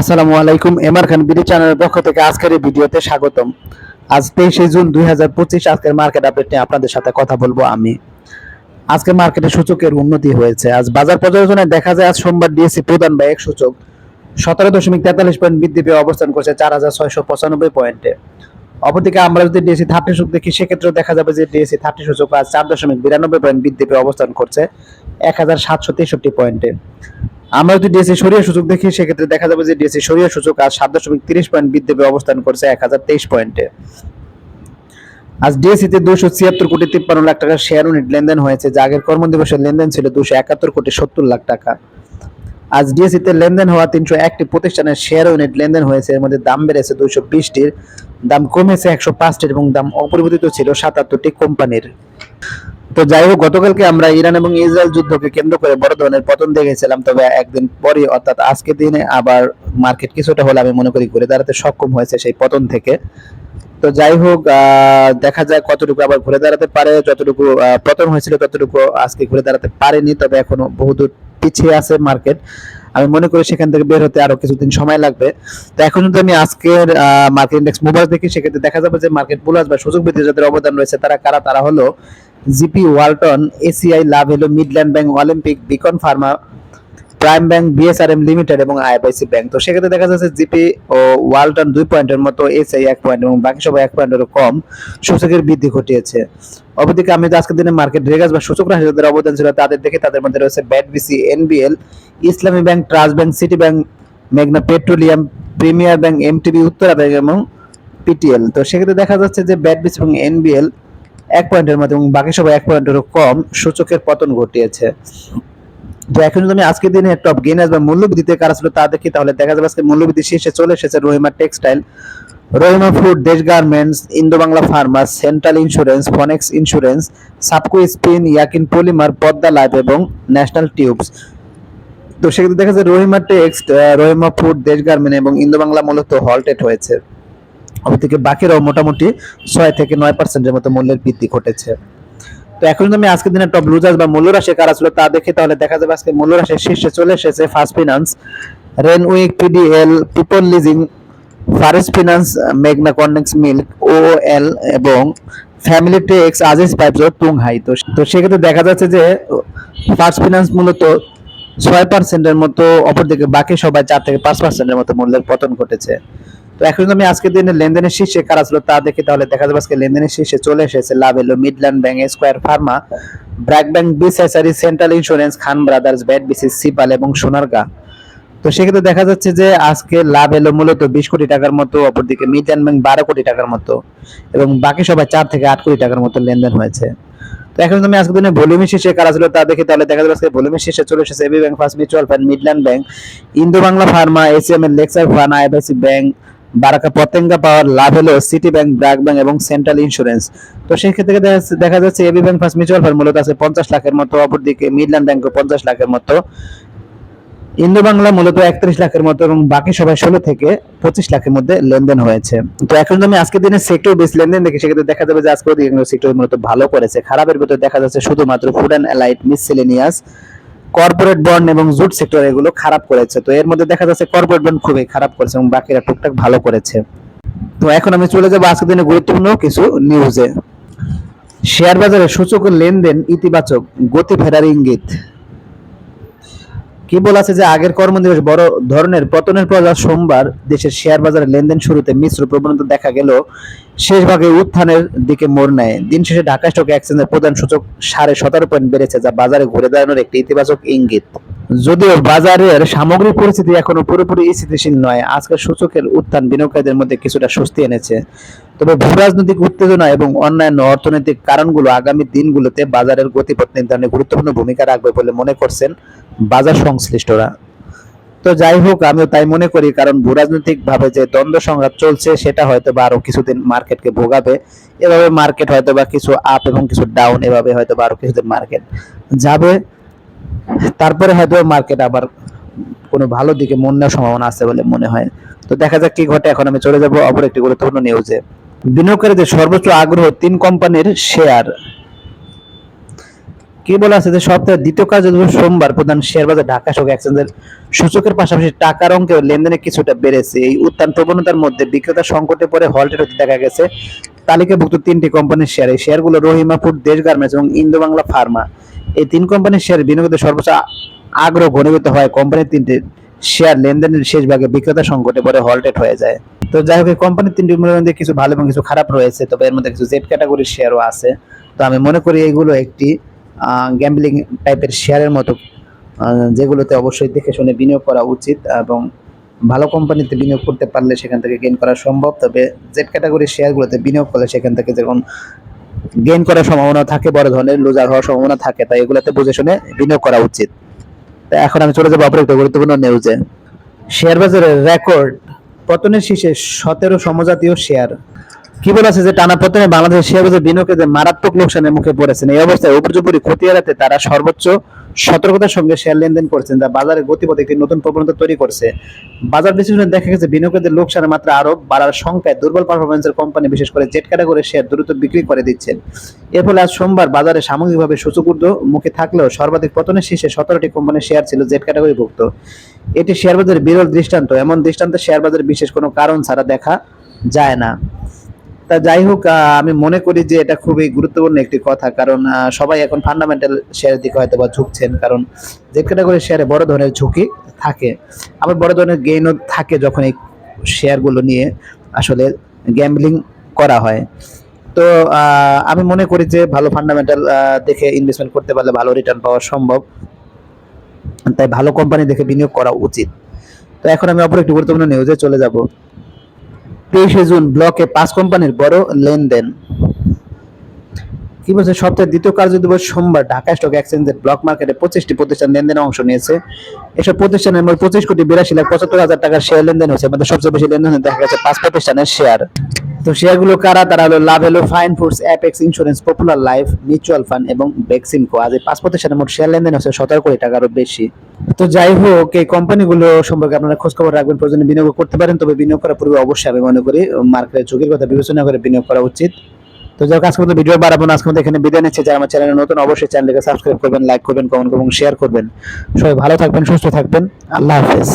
আসসালামু আলাইকুম, এমআর খান বিডি চ্যানেলের পক্ষ থেকে আজকের এই ভিডিওতে স্বাগতম। আজ তেইশে জুন দুই হাজার পঁচিশ, আজকের মার্কেট আপডেট নিয়ে আপনাদের সাথে কথা বলব আমি। আজকে মার্কেটে সূচকের উন্নতি হয়েছে। আজ বাজার পর্যালোচনায় দেখা যায়, আজ সোমবার ডিএসসি প্রধান বা এক সূচক। সতেরো দশমিক তেতাল্লিশ পয়েন্ট বৃদ্ধি পেয়ে অবস্থান করছে চার হাজার ছয়শো পঁচানব্বই পয়েন্টে। অপরদিকে আমরা যদি ডিএসসি থার্টি সূচক দেখি, সেক্ষেত্রেও দেখা যাবে যে ডিএসসি থার্টি সূচক আজ চার দশমিক বিরানব্বই পয়েন্ট বৃদ্ধি পেয়ে অবস্থান করছে এক হাজার সাতশো তেষট্টি পয়েন্টে। আমরা যদি ডিএসসি সরিয়া সূচক দেখি, সেক্ষেত্রে দেখা যাবে যে ডিএসসি সরিয়া সূচক আজ সাত দশমিক তিরিশ পয়েন্ট বৃদ্ধি অবস্থান করছে এক হাজার তেইশ পয়েন্টে। আজ ডিএসসি তে দুশো ছিয়াত্তর কোটি তিপ্পান্ন লাখ টাকার শেয়ার ইউনিট লেনদেন হয়েছে, যা আগের কর্মদিবসের লেনদেন ছিল দুশো একাত্তর কোটি সত্তর লাখ টাকা। আজ ডিএসসি তে লেনদেন হওয়া তিনশো একটি প্রতিষ্ঠানের শেয়ার ইউনিট লেনদেন হয়েছে, এর মধ্যে দাম বেড়েছে দুশো বিশটির, দাম কমেছে একশো পাঁচটির এবং দাম অপরিবর্তিত ছিল সাতাত্তরটি কোম্পানির। তো যাই হোক, গতকালকে আমরা ইরান এবং ইসরায়েল যুদ্ধকে কেন্দ্র করে বড় ধরনের পতন দেখেছিলাম, তবে একদিন পরে অর্থাৎ আজকে দিনে আবার মার্কেট কিছুটা হলে আমি মনে করি ঘুরে দাঁড়াতে সক্ষম হয়েছে সেই পতন থেকে। তো যাই হোক দেখা যায় কতটুকু আবার ঘুরে দাঁড়াতে পারে, যতটুকু পতন হয়েছিল ততটুকু আজকে ঘুরে দাঁড়াতে পারেনি, তবে এখনও বহুদূর পিছিয়ে আছে মার্কেট। আমি মনে করি সেখান থেকে বের হতে আরও কিছুদিন সময় লাগবে। তো এখন যদি আমি আজকের মার্কেট ইন্ডেক্স মোবাইল দেখি, সেক্ষেত্রে দেখা যাবে যে মার্কেট বুলাস বা সুযোগ বৃদ্ধি যাদের অবদান রয়েছে, তারা কারা? তারা হলো জিপি ওয়ালটন, এসিআই লাভ হলো Midland bank, Olympic, Beacon pharma, prime bank, BSRM limited এবং আইএফআইসি ব্যাংক। তো সেক্ষেত্রে দেখা যাচ্ছে জিপি ও ওয়ালটন দুই পয়েন্টের মতো, এসআই এক পয়েন্ট এবং বাকি সবাই এক পয়েন্টেরও কম। সূচকের বৃদ্ধি ঘটিয়েছে। অপরদিকে আমি আজকের দিনে মার্কেট রেগাস বা সূচক রাশি যাদের অবদান ছিল তাদের দেখে তাদের মধ্যে রয়েছে BAT BC, NBL, Islami bank, trust bank, city bank, মেঘনা petroleum, premier bank, MTB, Uttara bank এবং পিটিএল। তো সেক্ষেত্রে দেখা যাচ্ছে যে ব্যাট বিসি এবং এনবিএল এক পয়েন্টের মধ্যে এবং বাকি সবাই এক পয়েন্টেরও কম সূচকের পতন ঘটিয়েছে। তো এখন যদি আমি আজকের দিনে টপ গেইনার্স বা মূল্যবৃদ্ধিতে কারা ছিল তা দেখি, তাহলে দেখা যাবে আজকে মূল্যবৃদ্ধি শীর্ষে চলে এসেছে Rahima textile, Rahima food, Desh garments Indo Bangla pharmas, central insurance, Phoenix insurance, Sapco spin, Yakin polymer, Padma life এবং ন্যাশনাল টিউবস। তো সেক্ষেত্রে দেখা যায় Rahima text Rahima food, Desh garment এবং ইন্দো বাংলা মূলত হল্টেড হয়েছে। অপরদিকে বাকিরাও মোটামুটি ছয় থেকে নয় পার্সেন্টের মতো মূল্যের বৃদ্ধি ঘটেছে। তো এখন আমি আজকের দিনে টপ লুজার্স বা মূল্য রাশি কারা ছিল তা দেখি, তাহলে দেখা যাবে আজকে মূল্য রাশির শীর্ষে চলে এসেছে first finance Renwick PDL people leasing Far East finance মেঘনা কন্ডেক্স মিল্ক ও এল এবং ফ্যামিলি টেক্স আজিজ পাইপস ও তুংহাই তো তো সেক্ষেত্রে দেখা যাচ্ছে যে ফার্স্ট ফিনান্স মূলত ছয় পার্সেন্টের মতো, অপরদিকে বাকি সবাই চার থেকে পাঁচ পার্সেন্টের মতো মূল্যের পতন ঘটেছে। তো এখন আমি আজকের দিনে লেনদেনের শীর্ষে কারা ছিল তা দেখি তাহলে দেখা যাবে আজকে লেনদেনের শীর্ষে চলে এসেছে লাভ এলো Midland bank, square pharma, BRAC bank বিসিএসআরি central insurance, Khan brothers, BAT, BC, সিপাল এবং সোনারগা। তো সেক্ষেত্রে দেখা যাচ্ছে যে আজকে লাভ এলো মূলত বিশ কোটি টাকার মতো, অপরদিকে মিডল্যান্ড ব্যাংক বারো কোটি টাকার মতো এবং বাকি সবাই চার থেকে আট কোটি টাকার মতো লেনদেন হয়েছে। তো এখন আমি আজকের দিনে ভলিউমের শীর্ষে কারা ছিল তা দেখি তাহলে দেখা যাবে আজকে ভলিউমের শীর্ষে চলে এসেছে AB bank, first mutual fund, Midland bank Indo Bangla pharma, ACM এর লেক্সার fun IFIC bank Baraka Patenga power লাভ হলো সিটি ব্যাংক ব্র্যাক ব্যাংক এবং সেন্ট্রাল ইন্স্যুরেন্স। তো সেই ক্ষেত্রে দেখা যাচ্ছে- AB bank first mutual fund মূলত আছে পঞ্চাশ লাখের মতো, অপরদিকে মিডল্যান্ড ব্যাংক পঞ্চাশ লাখের মতো। ইন্দো বাংলা মূলত একত্রিশ লাখের মতো এবং বাকি সবাই ষোলো থেকে পঁচিশ লাখের মধ্যে লেনদেন হয়েছে। তো এখন আমি আজকের দিনে সেক্টর বেস লেনদেন দেখি, সেক্ষেত্রে দেখা যাবে যে আজকে অধিকাংশ সেক্টর মূলত ভালো করেছে। খারাপের ভিতরে দেখা যাচ্ছে শুধুমাত্র food and allied miscellaneous corporate bond এবং জুট সেক্টর এগুলো খারাপ করেছে। তো এর মধ্যে দেখা যাচ্ছে কর্পোরেট বন্ড খুবই খারাপ করেছে এবং বাকিরা টুকটাক ভালো করেছে। তো এখন আমি চলে যাব আজকের দিনে গুরুত্বপূর্ণ কিছু নিউজে শেয়ার বাজারে সূচক লেনদেন ইতিবাচক, গতি ফেরার ইঙ্গিত। কি বলা আছে যে আগের কর্মদিবস বড় ধরনের পতনের পর সোমবার দেশের শেয়ার বাজারে লেনদেন শুরুতে মিশ্র প্রবণতা দেখা গেল। শেষ ভাগে উত্থানের দিকে মোড় নেয়। দিন শেষে ঢাকা স্টক এক্সচেঞ্জের প্রধান সূচক সাড়ে সতেরো পয়েন্ট বেড়েছে, যা বাজারে ঘুরে দাঁড়ানোর একটি ইতিবাচক ইঙ্গিত। যদিও বাজারের সামগ্রিক পরিস্থিতি এখনও পুরোপুরি স্থিতিশীল নয়, আজকের সূচকের উত্থান বিনিয়োগকারীদের মধ্যে কিছুটা স্বস্তি এনেছে। তবে ভূরাজনৈতিক উত্তেজনা এবং অন্যান্য অর্থনৈতিক কারণগুলো আগামী দিনগুলোতে বাজারের গতিপথ নির্ধারণে গুরুত্বপূর্ণ ভূমিকা রাখবে বলে মনে করছেন বাজার সংশ্লিষ্টরা। তো যাই হোক, আমিও তাই মনে করি, কারণ ভূরাজনৈতিক ভাবে যে দ্বন্দ্ব সংঘাত চলছে, সেটা হয়তো বা আরও কিছুদিন মার্কেটকে ভোগাবে। এভাবে মার্কেট হয়তো বা কিছু আপ এবং কিছু ডাউন এভাবে হয়তো বা আরও কিছুদিন মার্কেট যাবে। তারপরে হয়তো মার্কেট আবার কোনো ভালো দিকে মন নেওয়ার সম্ভাবনা আছে বলে মনে হয়। তো দেখা যাক কি ঘটে। এখন আমি চলে যাব অপর একটি গুরুত্বপূর্ণ নিউজে বিনিয়োগকারীদের সর্বোচ্চ আগ্রহ তিন কোম্পানির শেয়ার। কি বলা আছে যে সপ্তাহের দ্বিতীয় দিবস সোমবার প্রধান শেয়ার বাজার ঢাকা স্টক এক্সচেঞ্জের সূচকের পাশাপাশি টাকার অঙ্কে লেনদেনে কিছুটা বেড়েছে। এই উত্থান প্রবণতার মধ্যে বিক্রেতা সংকটে পরে হল্টের হতে দেখা গেছে। তালিকাভুক্ত তিনটি কোম্পানির শেয়ার, এই শেয়ারগুলো রহিমা ফুড, দেশ গার্মেন্টস এবং ইন্দো বাংলা ফার্মা। এই তিন কোম্পানির শেয়ার বিনিয়োগের সর্বোচ্চ আগ্রহ ঘনীভূত হয়। কোম্পানির তিনটি শেয়ার লেনদেনের শেষ ভাগে বিক্রেতা সংকটে পরে হল্টেড হয়ে যায়। তো যাই হোক কোম্পানির তিনটি মধ্যে কিছু ভালো এবং কিছু খারাপ রয়েছে, তবে এর মধ্যে কিছু জেড ক্যাটাগরির শেয়ারও আছে। তো আমি মনে করি এইগুলো একটি গ্যাম্বলিং টাইপের শেয়ারের মতো যেগুলোতে অবশ্যই দেখে শুনে বিনিয়োগ করা উচিত এবং ভালো কোম্পানিতে বিনিয়োগ করতে পারলে সেখান থেকে গেইন করা সম্ভব। তবে জেড ক্যাটাগরির শেয়ারগুলোতে বিনিয়োগ করলে সেখান থেকে যেমন গেইন করার সম্ভাবনা থাকে, বড় ধরনের লুজার হওয়ার সম্ভাবনা থাকে, তাই এগুলোতে বুঝে শুনে বিনিয়োগ করা উচিত। এখন আমি চলে যাব অপর একটা গুরুত্বপূর্ণ নিউজে শেয়ার বাজারের রেকর্ড পতনের শীর্ষে সতেরো সমজাতীয় শেয়ার কি বলেছে যে টানা পতনে বাংলাদেশের শেয়ার বাজার বিনিয়োগে যে মারাত্মক লোকসানের মুখে পড়েছেন, এই অবস্থায় উপর্যুপরি ক্ষতি এড়াতে তারা সর্বোচ্চ সতর্কতার সঙ্গে শেয়ার লেনদেন করছেন, যা বাজারে গতিপথে একটি নতুন প্রবণতা তৈরি করছে। বাজার বিশ্লেষণে দেখা গেছে, বিনিয়োগকারীদের লোকসানের মাত্রা আরও বাড়ার সংখ্যায় দুর্বল পারফরমেন্সের কোম্পানি বিশেষ করে জেট ক্যাটাগরির শেয়ার দ্রুত বিক্রি করে দিচ্ছেন। এর ফলে আজ সোমবার বাজারে সামগ্রিকভাবে সূচক মুখে থাকলেও সর্বাধিক পতনের শীর্ষে সতেরোটি কোম্পানির শেয়ার ছিল জেট ক্যাটাগরিভুক্ত এটি শেয়ার বাজারের বিরল দৃষ্টান্ত, এমন দৃষ্টান্তে শেয়ার বাজারে বিশেষ কোনো কারণ ছাড়া দেখা যায় না। তা যাই হোক আমি মনে করি যে এটা খুবই গুরুত্বপূর্ণ একটি কথা। কারণ সবাই এখন ফান্ডামেন্টাল শেয়ারের দিকে হয়তো বা ঝুঁকছেন। কারণ, যে ক্যাটাগরির শেয়ারে বড় ধরনের ঝুঁকি থাকে, আবার বড় ধরনের গেইনও থাকে যখন এই শেয়ারগুলো নিয়ে আসলে গ্যাম্বলিং করা হয়। তো আমি মনে করি যে ভালো ফান্ডামেন্টাল দেখে ইনভেস্টমেন্ট করতে পারলে ভালো রিটার্ন পাওয়া সম্ভব। তাই ভালো কোম্পানি দেখে বিনিয়োগ করা উচিত। তো এখন আমি অপর একটি গুরুত্বপূর্ণ নিউজে চলে যাব। তেইশে জুন ব্লকে পাঁচ কোম্পানির বড় লেনদেন। কি বলছে? সপ্তাহের দ্বিতীয় কার্য দিবস সোমবার ঢাকা স্টক এক্সচেঞ্জের ব্লক মার্কেটে পঁচিশটি প্রতিষ্ঠান লেনদেনে অংশ নিয়েছে। এসব প্রতিষ্ঠানের মধ্যে পঁচিশ কোটি বিরাশি লাখ পঁচাত্তর হাজার টাকার শেয়ার লেনদেন হয়েছে। মধ্যে সবচেয়ে বেশি লেনদেন দেখা গেছে পাঁচ প্রতিষ্ঠানের শেয়ার। তো শেয়ারগুলো কারা? তারা হলো লাভ হলো fine foods apex insurance popular life mutual fund এবং বেক্সিমকো আজ এই পাঁচ প্রতিষ্ঠানের মোট শেয়ার লেনদেন হচ্ছে সতেরো কোটি টাকারও বেশি। তো যাই হোক, এই কোম্পানিগুলো সম্পর্কে আপনারা খোঁজ খবর রাখবেন, প্রয়োজনে বিনিয়োগ করতে পারেন, তবে বিনিয়োগ করার পূর্বে অবশ্যই আমি মনে করি মার্কেটের ঝুঁকির কথা বিবেচনা করে বিনিয়োগ করা উচিত। তো যাই হোক আজকে মতো ভিডিও বাড়াবো আজকে মতো এখানে বিদায় নিচ্ছে। যারা আমার চ্যানেলে নতুন, অবশ্যই চ্যানেলকে সাবস্ক্রাইব করবেন, লাইক করবেন কমেন্ট করবেন শেয়ার করবেন। সবাই ভালো থাকবেন, সুস্থ থাকবেন। আল্লাহ হাফেজ।